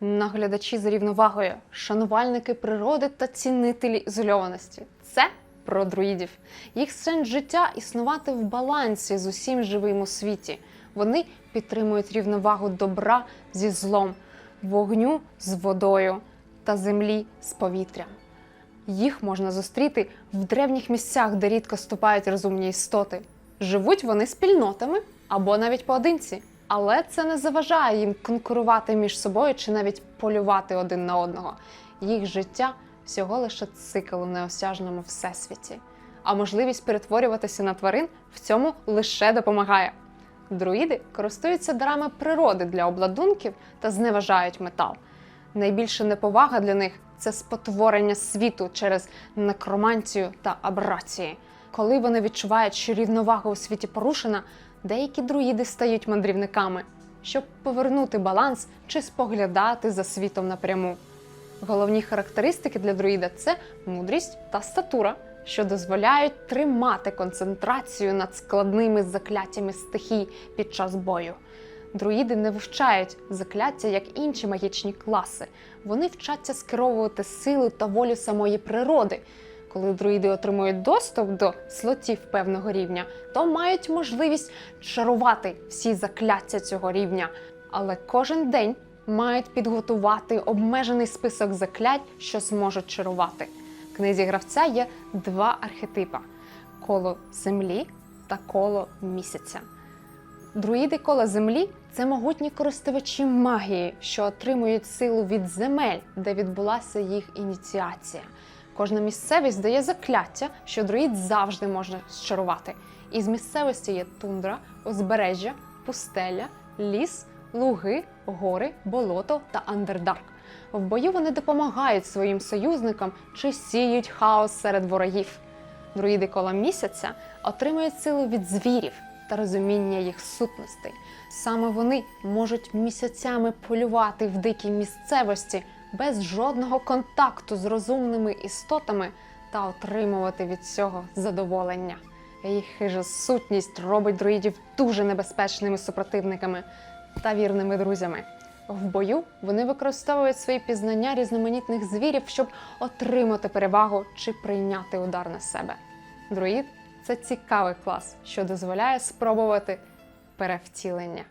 наглядачі за рівновагою, шанувальники природи та цінителі ізольованості. Це про друїдів. Їх сенс життя існувати в балансі з усім живим у світі. Вони підтримують рівновагу добра зі злом, вогню з водою та землі з повітрям. Їх можна зустріти в древніх місцях, де рідко ступають розумні істоти. Живуть вони спільнотами або навіть поодинці, але це не заважає їм конкурувати між собою чи навіть полювати один на одного. Їх життя всього лише цикл у неосяжному всесвіті. А можливість перетворюватися на тварин в цьому лише допомагає. Друїди користуються дарами природи для обладунків та зневажають метал. Найбільша неповага для них це спотворення світу через некромантію та абрації. Коли вони відчувають, що рівновага у світі порушена, деякі друїди стають мандрівниками, щоб повернути баланс чи споглядати за світом напряму. Головні характеристики для друїда це мудрість та статура, що дозволяють тримати концентрацію над складними закляттями стихій під час бою. Друїди не вивчають закляття як інші магічні класи. Вони вчаться скеровувати силу та волю самої природи. Коли друїди отримують доступ до слотів певного рівня, то мають можливість чарувати всі закляття цього рівня. Але кожен день мають підготувати обмежений список заклять, що зможуть чарувати. В книзі гравця є два архетипа: коло землі та коло місяця. Друїди кола землі це могутні користувачі магії, що отримують силу від земель, де відбулася їх ініціація. Кожна місцевість дає закляття, що друїд завжди може зчарувати. Із місцевості є тундра, узбережжя, пустеля, ліс, луги, гори, болото та андердарк. В бою вони допомагають своїм союзникам чи сіють хаос серед ворогів. Друїди кола місяця отримують силу від звірів та розуміння їх сутностей. Саме вони можуть місяцями полювати в дикій місцевості без жодного контакту з розумними істотами та отримувати від цього задоволення. Їх хижа сутність робить друїдів дуже небезпечними супротивниками та вірними друзями. В бою вони використовують свої пізнання різноманітних звірів, щоб отримати перевагу чи прийняти удар на себе. Друїд це цікавий клас, що дозволяє спробувати перевтілення.